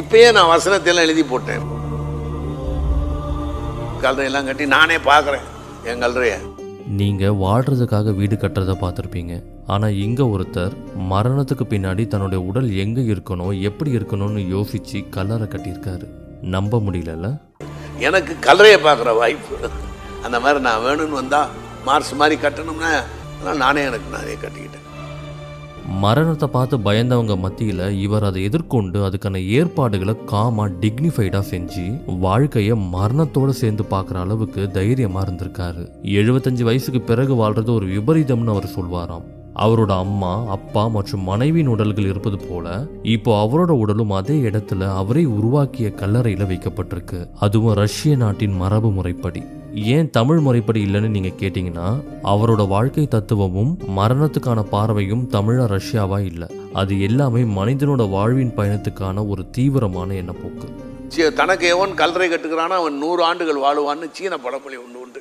இப்பயே நான் வசனத்தையெல்லாம் எழுதி போட்டேன். கல்லறையெல்லாம் கட்டி நானே பார்க்குறேன் என் கல்லறையை. நீங்கள் வாழ்கிறதுக்காக வீடு கட்டுறதை பார்த்துருப்பீங்க. ஆனால் இங்கே ஒருத்தர் மரணத்துக்கு பின்னாடி தன்னுடைய உடல் எங்கே இருக்கணும் எப்படி இருக்கணும்னு யோசித்து கல்லறை கட்டியிருக்காரு. நம்ப முடியலல்ல? எனக்கு கல்லறையை பார்க்குற வாய்ப்பு அந்த மாதிரி நான் வேணும்னு வந்தால் மார்ஸ் மாதிரி கட்டணும்னா நானே எனக்கு நானே கட்டிக்கிட்டேன். மரணத்தை பார்த்து பயந்தவங்க மத்தியில் இவர் அதை எதிர்கொண்டு அதுக்கான ஏற்பாடுகளை காமாக டிக்னிஃபைடாக செஞ்சு வாழ்க்கையை மரணத்தோடு சேர்ந்து பார்க்குற அளவுக்கு தைரியமாக இருந்திருக்காரு. எழுபத்தஞ்சு வயசுக்கு பிறகு வாழ்றது ஒரு விபரீதம்னு அவர் சொல்வாராம். அவரோட அம்மா அப்பா மற்றும் மனைவியின் உடல்கள் இருப்பது போல இப்போ அவரோட உடலும் அதே இடத்துல அவரே உருவாக்கிய கல்லறையில் வைக்கப்பட்டிருக்கு. அதுவும் ரஷ்ய நாட்டின் மரபு முறைப்படி ஏன் தமிழ் முறைப்படி இல்லைன்னு நீங்க கேட்டீங்கன்னா அவரோட வாழ்க்கை தத்துவமும் மரணத்துக்கான பார்வையும் தமிழா ரஷ்யாவா இல்லை. அது எல்லாமே மனிதனோட வாழ்வின் பயணத்துக்கான ஒரு தீவிரமான எண்ணப்போக்கு. தனக்கு எவன் கல்லறை கட்டுக்கிறானா அவன் நூறு ஆண்டுகள் வாழுவான்னு சீன படப்பொழி ஒன்று உண்டு.